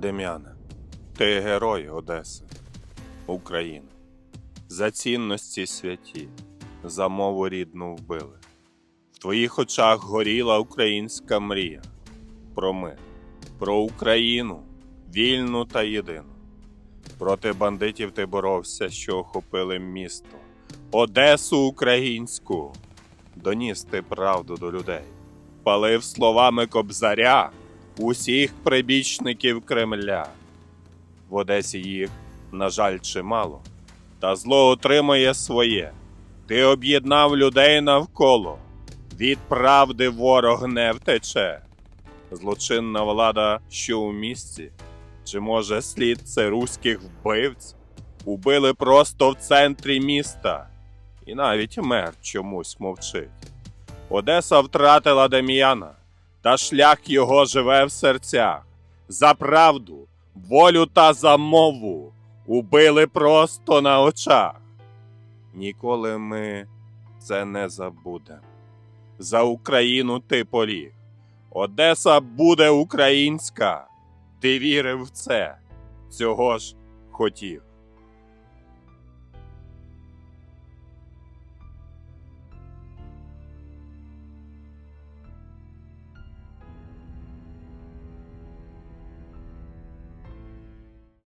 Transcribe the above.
Дем'яне, ти герой Одеси, України. За цінності святі, за мову рідну вбили. В твоїх очах горіла українська мрія про мир, про Україну, вільну та єдину. Проти бандитів ти боровся, що охопили місто, Одесу українську. Доніс ти правду до людей, палив словами кобзаря усіх прибічників Кремля. В Одесі їх, на жаль, чимало, та зло отримає своє. Ти об'єднав людей навколо, від правди ворог не втече. Злочинна влада, що у місті, чи може слід це руських вбивць? Убили просто в центрі міста, і навіть мер чомусь мовчить. Одеса втратила Дем'яна, та шлях його живе в серцях. За правду, волю та за мову убили просто на очах. Ніколи ми це не забудемо. За Україну ти поліг. Одеса буде українська. Ти вірив в це, цього ж хотів.